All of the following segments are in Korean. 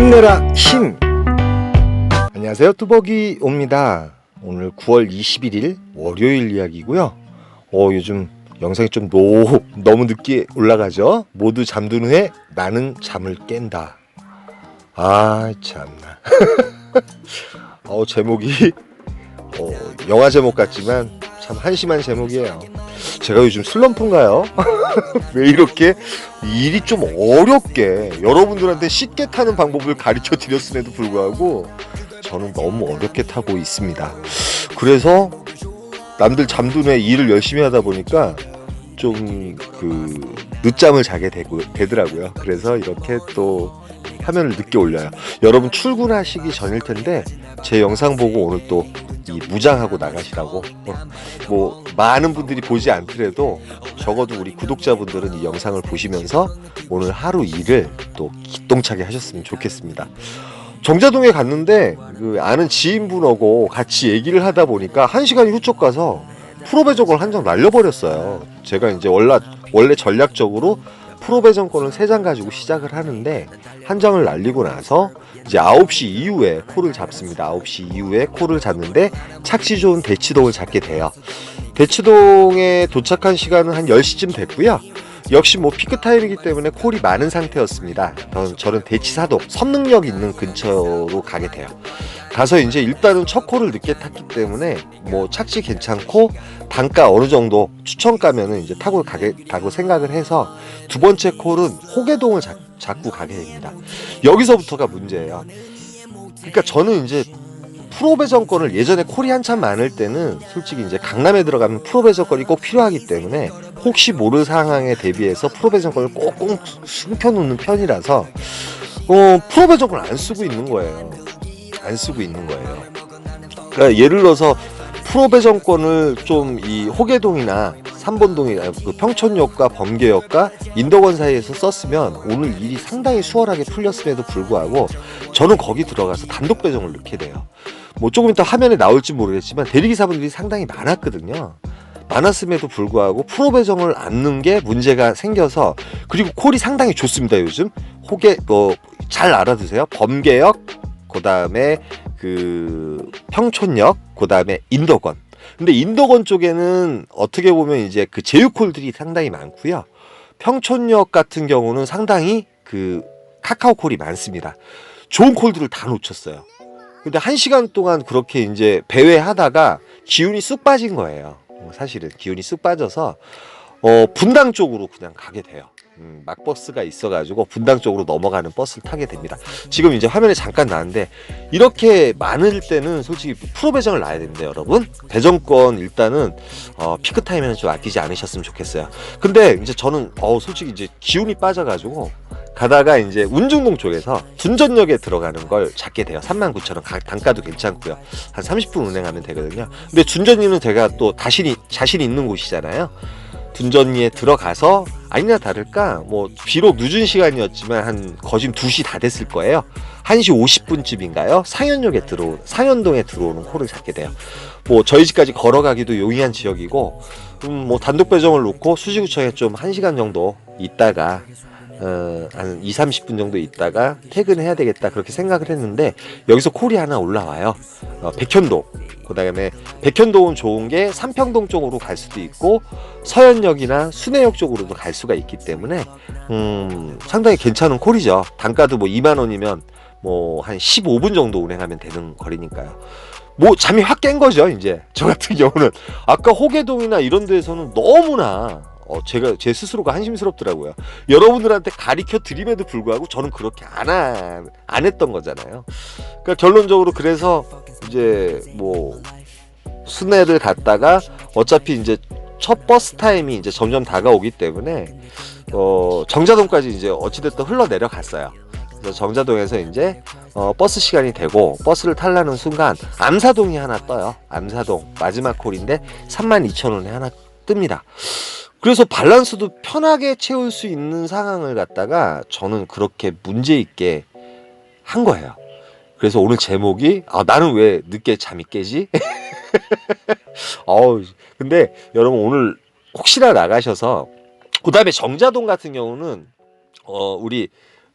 힘내라 힘 안녕하세요. 뚜벅이 옵니다. 오늘 9월 21일 월요일 이야기고요. 어 요즘 영상이 좀 노, 너무 늦게 올라가죠? 모두 잠든 후에 나는 잠을 깬다. 아 참나. 어 제목이 어, 영화 제목 같지만 참 한심한 제목이에요 제가 요즘 슬럼프인가요? 왜 이렇게 일이 좀 어렵게 여러분들한테 쉽게 타는 방법을 가르쳐 드렸음에도 불구하고 저는 너무 어렵게 타고 있습니다. 그래서 남들 잠든 후에 일을 열심히 하다 보니까 좀 그 늦잠을 자게 되고, 되더라고요. 그래서 이렇게 또 화면을 늦게 올려요. 여러분 출근하시기 전일 텐데 제 영상 보고 오늘 또 이 무장하고 나가시라고 어, 뭐 많은 분들이 보지 않더라도 적어도 우리 구독자분들은 이 영상을 보시면서 오늘 하루 일을 또 기똥차게 하셨으면 좋겠습니다. 정자동에 갔는데 그 아는 지인분하고 같이 얘기를 하다 보니까 한 시간이 후쩍 가서 프로배적을 한장 날려버렸어요. 제가 이제 원래 원래 전략적으로 프로배정권을 세 장 가지고 시작을 하는데 한 장을 날리고 나서 이제 9시 이후에 콜을 잡습니다. 9시 이후에 콜을 잡는데 착시 좋은 대치동을 잡게 돼요. 대치동에 도착한 시간은 한 10시쯤 됐고요. 역시 뭐 피크 타임이기 때문에 콜이 많은 상태였습니다. 저- 저는 대치사동 선능력 있는 근처로 가게 돼요. 가서 이제 일단은 첫 콜을 늦게 탔기 때문에 뭐 착시 괜찮고 단가 어느 정도 추천가면은 이제 타고 가겠다고 생각을 해서 두 번째 콜은 호계동을 잡, 잡고 가게 됩니다. 여기서부터가 문제예요. 그러니까 저는 이제 프로 배정권을 예전에 콜이 한참 많을 때는 솔직히 이제 강남에 들어가면 프로 배정권이 꼭 필요하기 때문에 혹시 모를 상황에 대비해서 프로 배정권을 꼭꼭 숨겨놓는 편이라서 어, 프로 배정권을 안 쓰고 있는 거예요. 안 쓰고 있는 거예요. 그러니까 예를 들어서 프로 배정권을 좀 이 호계동이나 삼본동이 그 평촌역과 범계역과 인덕원 사이에서 썼으면 오늘 일이 상당히 수월하게 풀렸음에도 불구하고 저는 거기 들어가서 단독 배정을 넣게 돼요. 뭐 조금 이따 화면에 나올지 모르겠지만 대리기사분들이 상당히 많았거든요. 많았음에도 불구하고 프로 배정을 안 넣은 게 문제가 생겨서 그리고 콜이 상당히 좋습니다 요즘. 호계 뭐잘 알아두세요. 범계역 그 다음에 그 평촌역 그 다음에 인덕원. 근데 인덕원 쪽에는 어떻게 보면 이제 그 제휴콜들이 상당히 많고요. 평촌역 같은 경우는 상당히 그 카카오 콜이 많습니다. 좋은 콜들을 다 놓쳤어요. 근데 한 시간 동안 그렇게 이제 배회하다가 기운이 쑥 빠진 거예요. 어, 사실은 기운이 쑥 빠져서 어, 분당 쪽으로 그냥 가게 돼요. 음, 막버스가 있어가지고 분당 쪽으로 넘어가는 버스를 타게 됩니다. 지금 이제 화면에 잠깐 나왔는데 이렇게 많을 때는 솔직히 프로 배정을 놔야 됩니다, 여러분. 배정권 일단은 어, 피크 타임에는 좀 아끼지 않으셨으면 좋겠어요. 근데 이제 저는 어, 솔직히 이제 기운이 빠져가지고 가다가 이제 운중동 쪽에서 둔전역에 들어가는 걸 잡게 돼요. 39,000원 단가도 괜찮고요. 한 30분 운행하면 되거든요. 근데 둔전리는 제가 또 자신이 자신 있는 곳이잖아요. 둔전리에 들어가서 아니나 다를까 뭐 비록 늦은 시간이었지만 한 거진 2시 다 됐을 거예요. 1시 50분쯤인가요? 상현역에 들어오 상현동에 들어오는 콜을 잡게 돼요. 뭐 저희 집까지 걸어가기도 용이한 지역이고 음, 뭐 단독 배정을 놓고 수지구청에 좀 1시간 정도 있다가 어, 한 2, 30분 정도 있다가 퇴근해야 되겠다 그렇게 생각을 했는데 여기서 콜이 하나 올라와요. 어, 백현동. 그 다음에 백현동은 좋은 게 삼평동 쪽으로 갈 수도 있고 서현역이나 순회역 쪽으로도 갈 수가 있기 때문에 음, 상당히 괜찮은 콜이죠. 단가도 뭐 2만 원이면 뭐 한 15분 정도 운행하면 되는 거리니까요. 뭐 잠이 확 깬 거죠 이제 저 같은 경우는 아까 호계동이나 이런 데에서는 너무나 어, 제가 제 스스로가 한심스럽더라고요. 여러분들한테 가르쳐 드림에도 불구하고 저는 그렇게 안, 한, 안 했던 거잖아요. 그러니까 결론적으로 그래서 이제 뭐 순회를 갔다가 어차피 이제 첫 버스 타임이 이제 점점 다가오기 때문에 어, 정자동까지 이제 어찌됐든 흘러 내려갔어요. 그래서 정자동에서 이제 어, 버스 시간이 되고 버스를 탈라는 순간 암사동이 하나 떠요. 암사동 마지막 콜인데 32,000원에 하나 뜹니다. 그래서 밸런스도 편하게 채울 수 있는 상황을 갖다가 저는 그렇게 문제 있게 한 거예요. 그래서 오늘 제목이 아 나는 왜 늦게 잠이 깨지? 어우 근데 여러분 오늘 혹시나 나가셔서 그다음에 정자동 같은 경우는 어 우리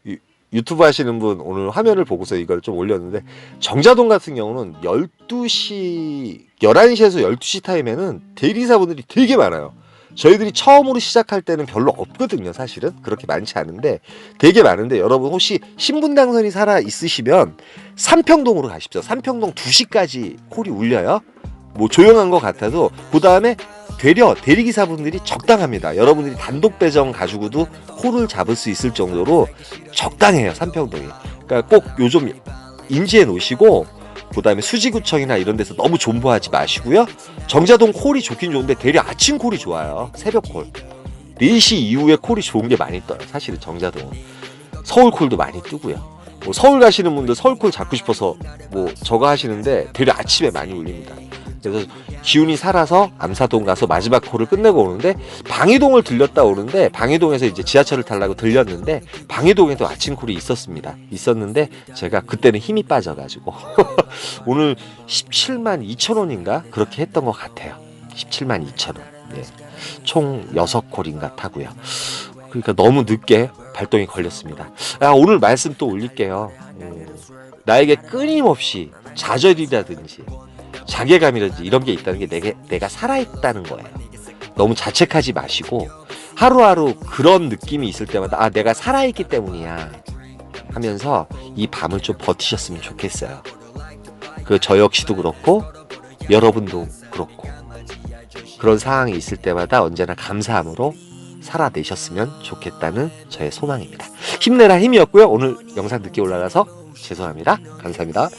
유- 유튜브 하시는 분 오늘 화면을 보고서 이걸 좀 올렸는데 정자동 같은 경우는 12시 11시에서 12시 타임에는 대리사분들이 되게 많아요. 저희들이 처음으로 시작할 때는 별로 없거든요, 사실은. 그렇게 많지 않은데 되게 많은데 여러분 혹시 신분당선이 살아 있으시면 삼평동으로 가십시오. 삼평동 2시까지 콜이 울려요. 뭐 조용한 것 같아도 그 다음에 되려 대리기사분들이 적당합니다. 여러분들이 단독 배정 가지고도 콜을 잡을 수 있을 정도로 적당해요. 삼평동이. 그러니까 꼭 요즘 인지해 놓으시고 그다음에 수지구청이나 이런 데서 너무 존버하지 마시고요. 정자동 콜이 좋긴 좋은데 대려 아침 콜이 좋아요. 새벽 콜. 4시 이후에 콜이 좋은 게 많이 떠요. 사실은 정자동은. 서울 콜도 많이 뜨고요. 뭐 서울 가시는 분들 서울 콜 잡고 싶어서 뭐 저거 하시는데 대려 아침에 많이 울립니다. 그래서 기운이 살아서 암사동 가서 마지막 콜을 끝내고 오는데 방이동을 들렸다 오는데 방이동에서 이제 지하철을 타려고 들렸는데 방이동에도 아침 콜이 있었습니다. 있었는데 제가 그때는 힘이 빠져가지고 오늘 17만 2천 원인가 그렇게 했던 것 같아요. 17만 2천 원. 네. 총 6콜인가 타고요. 그러니까 너무 늦게 발동이 걸렸습니다. 아, 오늘 말씀 또 올릴게요. 음, 나에게 끊임없이 좌절이라든지 자괴감이라든지 이런 게 있다는 게 내게, 내가 살아있다는 거예요. 너무 자책하지 마시고 하루하루 그런 느낌이 있을 때마다 아 내가 살아있기 때문이야 하면서 이 밤을 좀 버티셨으면 좋겠어요. 그 저 역시도 그렇고 여러분도 그렇고 그런 상황이 있을 때마다 언제나 감사함으로 살아내셨으면 좋겠다는 저의 소망입니다. 힘내라 힘이었고요. 오늘 영상 늦게 올라가서 죄송합니다. 감사합니다.